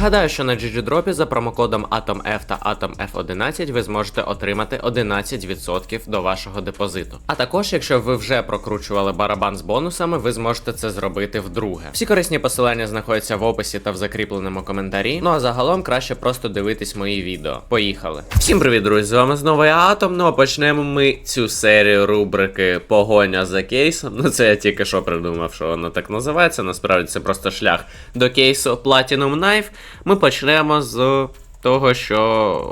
Нагадаю, що на GGDrop за промокодом AtomF та AtomF11 ви зможете отримати 11% до вашого депозиту. А також, якщо ви вже прокручували барабан з бонусами, ви зможете це зробити вдруге. Всі корисні посилання знаходяться в описі та в закріпленому коментарі. Ну а загалом краще просто дивитись мої відео. Поїхали. Всім привіт, друзі! З вами знову я Атом. Ну а почнемо ми цю серію рубрики Погоня за кейсом. Ну це я тільки що придумав, що воно так називається. Насправді це просто шлях до кейсу Platinum Knife. Ми почнемо з того, що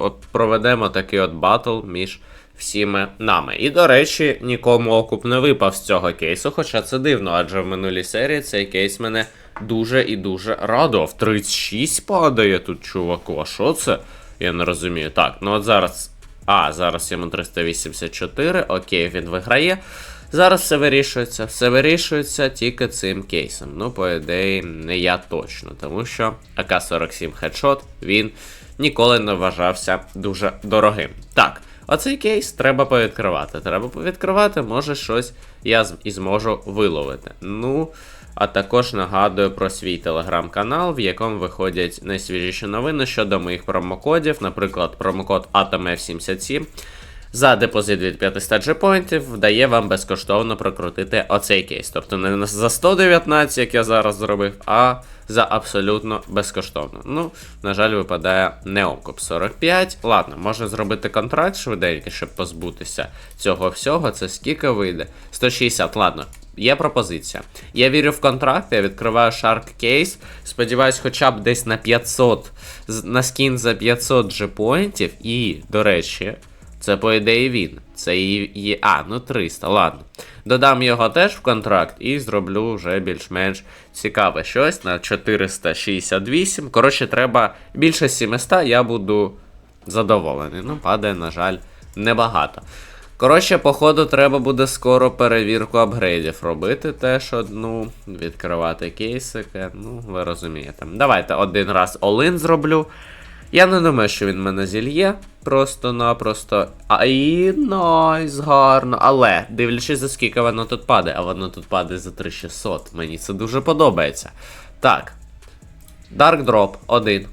от проведемо такий от батл між всіми нами. І, до речі, нікому окуп не випав з цього кейсу, хоча це дивно, адже в минулій серії цей кейс мене дуже і дуже радував. 36 падає тут, чуваку. А що це? Я не розумію. Так, ну от зараз. А, зараз йому 384. Окей, він виграє. Зараз все вирішується, все вирішується тільки цим кейсом. Ну, по ідеї, не я точно, тому що АК-47 хедшот він ніколи не вважався дуже дорогим. Так, оцей кейс треба повідкривати. Треба повідкривати, може щось я і зможу виловити. Ну, а також нагадую про свій телеграм-канал, в якому виходять найсвіжіші новини щодо моїх промокодів, наприклад, промокод AtomF77. За депозит від 500 джепоінтів дає вам безкоштовно прокрутити оцей кейс. Тобто не за 119, як я зараз зробив, а за абсолютно безкоштовно. Ну, на жаль, випадає неокуп 45. Ладно, можна зробити контракт швиденький, щоб позбутися цього всього. Це скільки вийде? 160, ладно. Є пропозиція. Я вірю в контракт, я відкриваю Shark Case. Сподіваюсь, хоча б десь на 500, на скін за 500 джепоінтів. І, до речі, це по ідеї він. Це і є. А, ну 300, ладно. Додам його теж в контракт і зроблю вже більш-менш цікаве щось на 468. Коротше, треба більше 700, я буду задоволений. Ну, падає, на жаль, небагато. Коротше, походу, треба буде скоро перевірку апгрейдів робити. Теж одну, відкривати кейсики. Ну, ви розумієте. Давайте один раз all-in зроблю. Я не думаю, що він мене зільє. Просто-напросто. А і найс, гарно. Але, дивлячись за скільки воно тут падає, а воно тут падає за 3600. Мені це дуже подобається. Так. Dark Drop 1.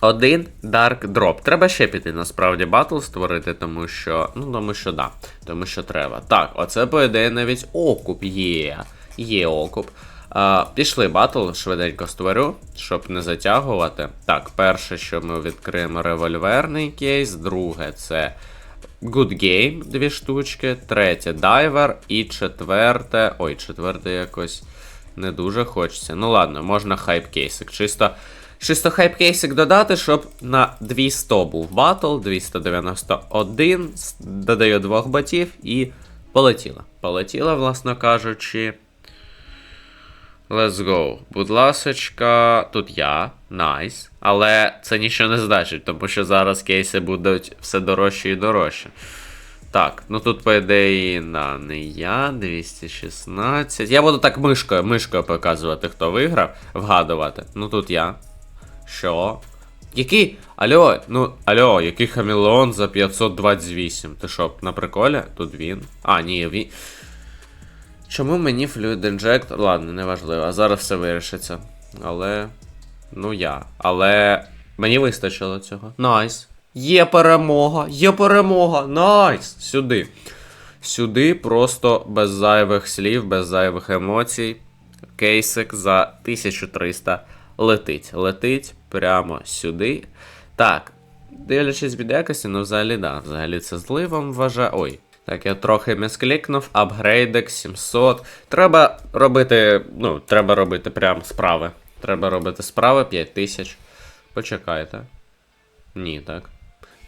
Один Dark Drop. Треба ще піти насправді батл створити, тому що. Ну, тому що да. Тому що треба. Так, оце по ідеї навіть окуп є. Є окуп. А, пішли батл, швиденько створю, щоб не затягувати. Так, перше, що ми відкриємо револьверний кейс, друге це Good Game, дві штучки, третє Diver і четверте. Ой, четверте якось не дуже хочеться. Ну ладно, можна хайп-кейсик. Чисто. Чисто хайп-кейсик додати, щоб на 200 був батл, 291, додаю двох ботів і полетіла. Полетіла, власно кажучи. Let's go. Будь ласочка, тут я, найс. Але це нічого не значить, тому що зараз кейси будуть все дорожче і дорожче. Так, ну тут, по ідеї, на не я, 216. Я буду так мишкою, мишкою показувати, хто виграв, вгадувати. Ну тут я. Що? Який? Алло, ну, алло, який хамелеон за 528? Ти що, на приколі? Тут він. А, ні, він. Чому мені Fluid Inject? Ладно, неважливо, а зараз все вирішиться. Але. Ну я. Але. Мені вистачило цього. Найс. Є перемога! Є перемога! Найс! Сюди. Сюди просто без зайвих слів, без зайвих емоцій. Кейсик за 1300 летить. Летить прямо сюди. Так, дивлячись від якості, ну взагалі, да, взагалі це зливом вважаю. Ой. Так, я трохи місклікнув, апгрейдик 700. Треба робити, ну, треба робити прям справи. Треба робити справи 5000. Почекайте. Ні, так.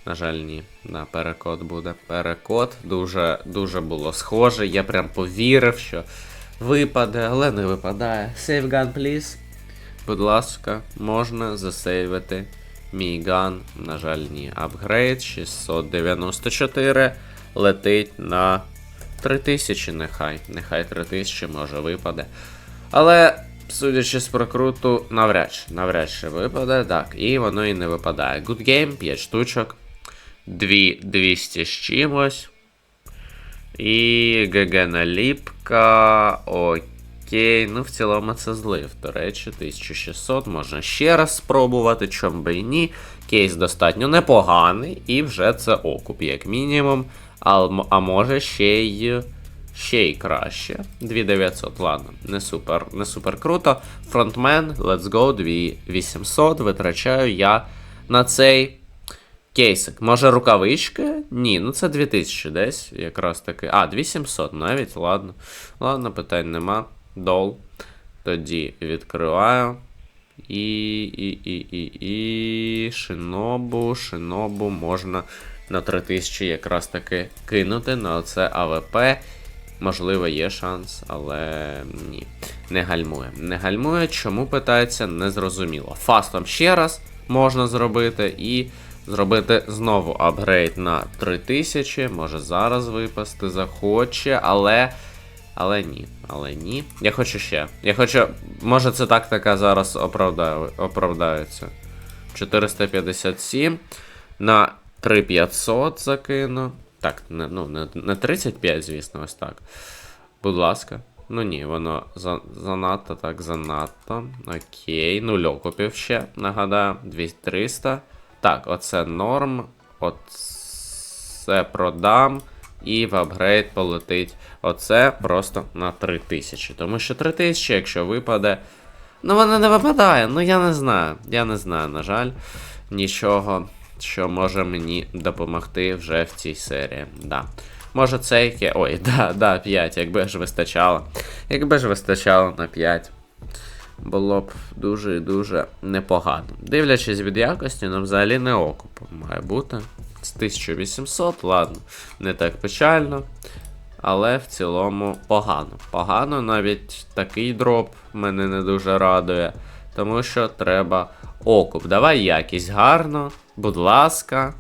На жаль, ні. На перекод буде. Перекод дуже дуже було схоже. Я прям повірив, що випаде, але не випадає. Save gun, please. Будь ласка, можна засейвити мій ган. На жаль, ні. Апгрейд 694 летить на 3000, нехай. Нехай 3000 може випаде. Але, судячи з прокруту, навряд чи, навряд чи випаде. Так, і воно і не випадає. Good game, 5 штучок. 2200 з чимось. І ГГ наліпка. Окей, ну в цілому це злив. До речі, 1600 можна ще раз спробувати, чом би і ні. Кейс достатньо непоганий, і вже це окуп, як мінімум. А, а може ще й. Ще й краще. 2900, ладно, не супер, не супер круто. Фронтмен, let's go, 2800 витрачаю я на цей кейсик. Може рукавички? Ні, ну це 2000 десь, якраз таки. А, 2700 навіть, ладно. Ладно, питань нема. Дол. Тоді відкриваю. І. і, і, і, і. Шинобу, шинобу можна на 3000 якраз таки кинути на оце АВП. Можливо, є шанс, але ні. Не гальмує. Не гальмує, чому питається, незрозуміло. Фастом ще раз можна зробити і зробити знову апгрейд на 3000. Може зараз випасти захоче, але. Але ні, але ні. Я хочу ще. Я хочу. Може це тактика зараз оправдаю, оправдається. 457 на 3500 закину. Так, не, ну, не, не 35, звісно, ось так. Будь ласка. Ну ні, воно за, занадто, так, занадто. Окей, нуль окупів ще, нагадаю, 2300. Так, оце норм. Оце продам. І в апгрейд полетить оце просто на 3000. Тому що 3000, якщо випаде. Ну, воно не випадає. Ну я не знаю. Я не знаю, на жаль, нічого, що може мені допомогти вже в цій серії. Да. Може яке. Ой, да, да, 5, якби ж вистачало. Якби ж вистачало на 5. Було б дуже і дуже непогано. Дивлячись від якості, ну взагалі не окуп має бути. З 1800, ладно, не так печально. Але в цілому погано. Погано навіть такий дроп мене не дуже радує. Тому що треба окуп. Давай якість гарно, будь ласка.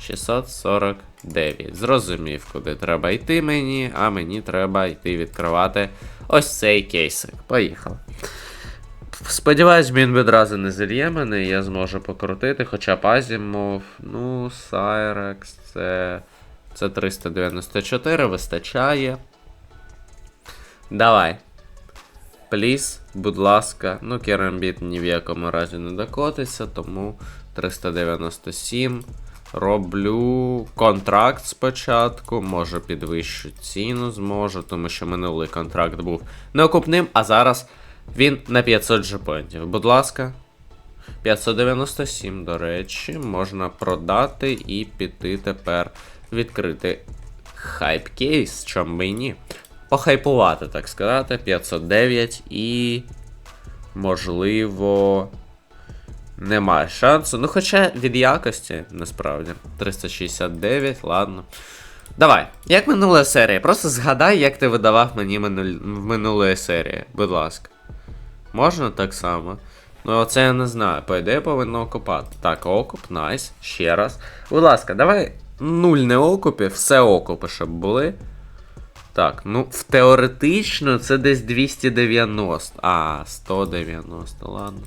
649. Зрозумів, куди треба йти мені, а мені треба йти відкривати ось цей кейсик. Поїхали. Сподіваюсь, він відразу не зільє мене, я зможу покрутити, хоча б Азімов, ну, Сайрекс, це. Це 394, вистачає. Давай. Пліс, будь ласка. Ну, керамбіт ні в якому разі не докотиться, тому 397. Роблю контракт спочатку, може підвищу ціну зможу, тому що минулий контракт був неокупним, а зараз він на 500 жепонтів. Будь ласка. 597, до речі, можна продати і піти тепер відкрити хайп кейс, чом би і ні. Похайпувати, так сказати, 509 і. Можливо. Немає шансу. Ну, хоча від якості, насправді. 369, ладно. Давай, як минула серія. Просто згадай, як ти видавав мені минуль... в минулої серії, будь ласка. Можна так само? Ну, оце я не знаю. По ідеї повинно окупати. Так, окуп, найс. Ще раз. Будь ласка, давай нуль не окупів, все окупи, щоб були. Так, ну, в теоретично це десь 290. А, 190, ладно.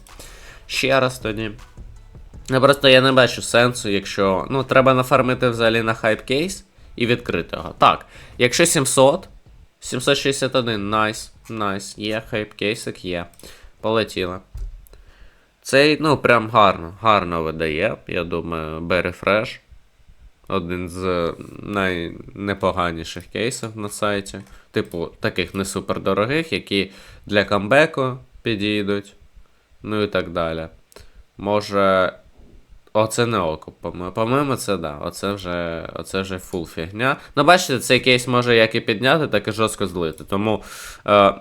Ще раз тоді. Ну, просто я не бачу сенсу, якщо. Ну, треба нафармити взагалі на хайп кейс і відкрити його. Так, якщо 700. 761, найс, найс. Є, хайп кейсик є. Полетіло. Цей, ну, прям гарно, гарно видає. Я думаю, Berry Fresh. Один з найнепоганіших кейсів на сайті. Типу, таких не супер дорогих, які для камбеку підійдуть. Ну і так далі. Може. Оце не окуп. По-моєму, це да. Оце вже оце вже фул фігня. Ну, бачите, цей кейс може як і підняти, так і жорстко злити. Тому е,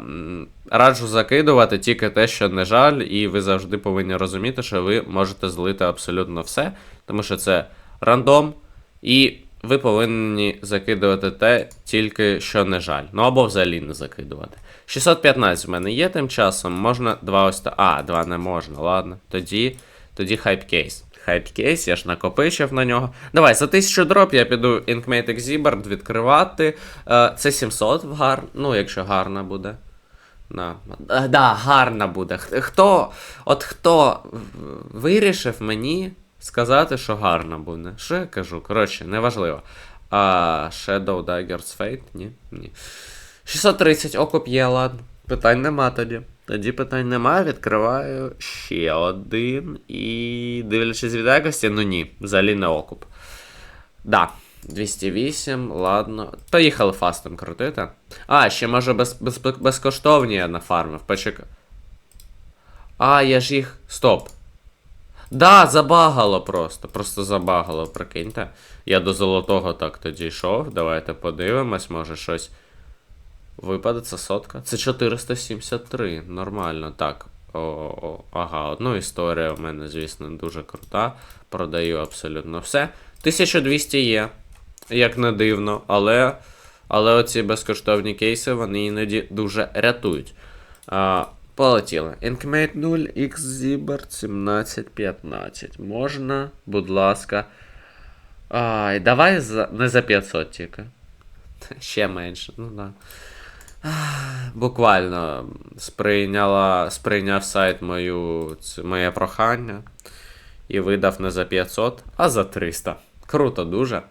раджу закидувати тільки те, що не жаль, і ви завжди повинні розуміти, що ви можете злити абсолютно все, тому що це рандом, і ви повинні закидувати те, тільки що не жаль. Ну або взагалі не закидувати. 615 в мене є тим часом, можна два ось та. А, два не можна, ладно. Тоді, тоді хайп кейс. Хайп кейс, я ж накопичив на нього. Давай, за 1000 дроп я піду Inkmate Exhibert відкривати. Е, це 700 в гар... Ну, якщо гарна буде. Да, Е, да, гарна буде. Хто, от хто вирішив мені сказати, що гарна буде? Що я кажу? Коротше, неважливо. А Shadow Dagger's Fate? Ні? Ні. 630 окуп є, ладно. Питань нема тоді. Тоді питань нема, відкриваю ще один і дивлячись від якості, ну ні, взагалі не окуп. Да, 208, ладно. Поїхали фастом крутити. А, ще може без, без, безкоштовні я нафармив. Почекай. А, я ж їх. Стоп. Да, забагало просто. Просто забагало, прикиньте. Я до золотого так тоді йшов. Давайте подивимось, може щось. Випаде це сотка. Це 473. Нормально, так. О, о, ага, одну історія в мене, звісно, дуже крута. Продаю абсолютно все. 1200 є, як не дивно, але, але оці безкоштовні кейси вони іноді дуже рятують. А, полетіли. Inkmate 0, XZibert 1715. Можна, будь ласка. Ай, давай за, не за 500 тільки. Ще менше, ну да. Буквально сприйняла, сприйняв сайт мою, моє прохання і видав не за 500, а за 300. Круто дуже.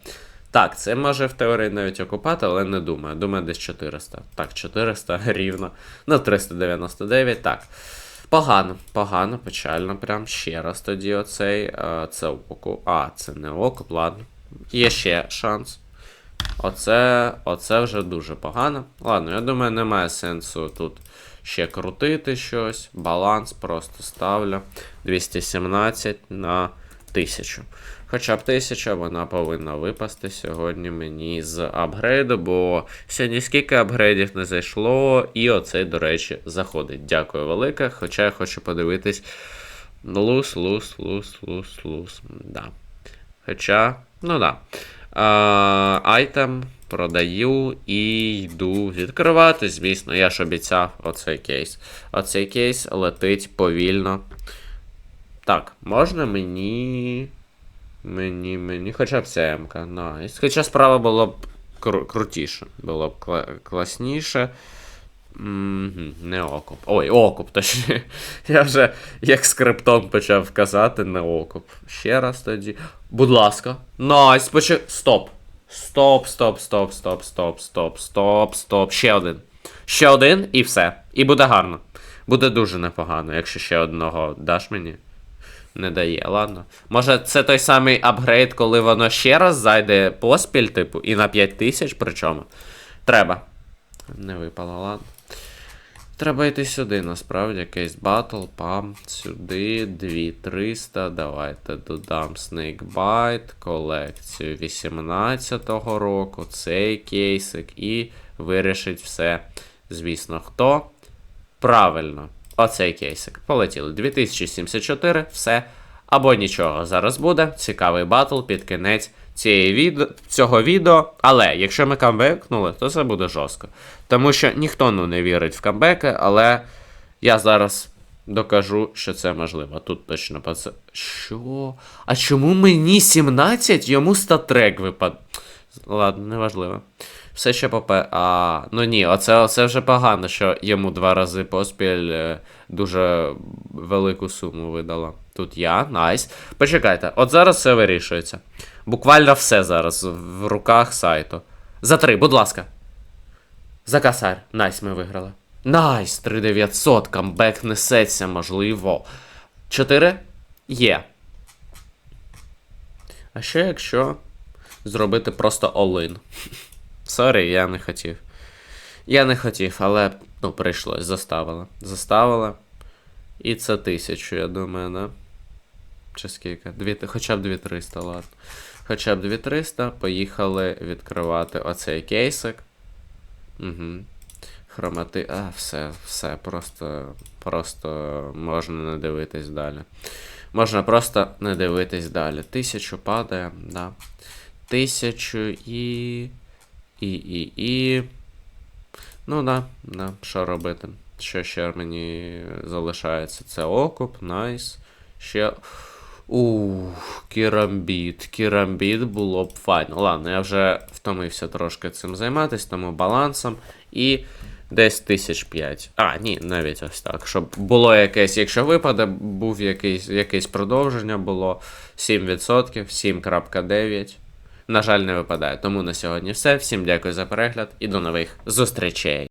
Так, це може в теорії навіть окупати, але не думаю. Думаю, десь 400. Так, 400 рівно. Ну, 399, так. Погано, погано, печально. Прям ще раз тоді оцей. е, Це окуп. А, це не окуп, ладно. Є ще шанс. Оце, оце вже дуже погано. Ладно, я думаю, немає сенсу тут ще крутити щось. Баланс просто ставлю. 217 на 1000. Хоча б 1000 вона повинна випасти сьогодні мені з апгрейду, бо сьогодні скільки апгрейдів не зайшло, і оцей, до речі, заходить. Дякую велике. Хоча я хочу подивитись. Лус, лус, лус, лус, лус. Да. Хоча, ну да. Айтем продаю і йду відкривати. Звісно, я ж обіцяв оцей кейс. Оцей кейс летить повільно. Так, можна мені. Мені, мені. Хоча б МК. Найс. Хоча справа було б кру- крутіше. Було б кла- класніше. Мгм, Не окуп. Ой, окуп, точніше. Я вже як скриптом почав казати, не окуп. Ще раз тоді. Будь ласка. Найс, почек. Стоп. Стоп, стоп, стоп, стоп, стоп, стоп, стоп, стоп. Ще один. Ще один і все. І буде гарно. Буде дуже непогано, якщо ще одного даш мені. Не дає, ладно. Може, це той самий апгрейд, коли воно ще раз зайде поспіль, типу, і на 5000 причому. Треба. Не випало, ладно. Треба йти сюди, насправді, кейс батл, пам, сюди, 2300. Давайте додам Snakebite, колекцію 18-го року, цей кейсик і вирішить все. Звісно, хто? Правильно, оцей кейсик. Полетіли. 2074, все. Або нічого зараз буде. Цікавий батл під кінець цієї відео, цього відео. Але якщо ми камбекнули, то це буде жорстко. Тому що ніхто ну, не вірить в камбеки, але я зараз докажу, що це можливо. Тут точно по це. Що? А чому мені 17, йому статрек випад. Ладно, неважливо. Все ще попе. А, ну ні, оце, оце вже погано, що йому два рази поспіль е, дуже велику суму видало. Тут я, найс. Почекайте, от зараз все вирішується. Буквально все зараз в руках сайту. За три, будь ласка. За косарь. Найс, ми виграли. Найс, 3900, камбек несеться, можливо. 4? Є. А що якщо зробити просто олин? Сорі, я не хотів. Я не хотів, але ну, прийшлось, заставила. Заставила. І це тисячу, я думаю, да? Чи скільки? Дві, хоча б 2300, ладно. Хоча б 2300, поїхали відкривати оцей кейсик. Угу. Хромати. А, все, все, просто, просто можна не дивитись далі. Можна просто не дивитись далі. Тисячу падає, да. Тисячу і. І, і, і. Ну да, да, що робити? Що ще мені залишається? Це окуп, найс. Ще. Ух, кірамбіт. Кірамбіт було б файно. Ладно, я вже втомився трошки цим займатися, тому балансом. І десь тисяч п'ять. А, ні, навіть ось так. Щоб було якесь, якщо випаде, був якийсь, якесь продовження, було 7%, 7.9. На жаль, не випадає. Тому на сьогодні все. Всім дякую за перегляд і до нових зустрічей.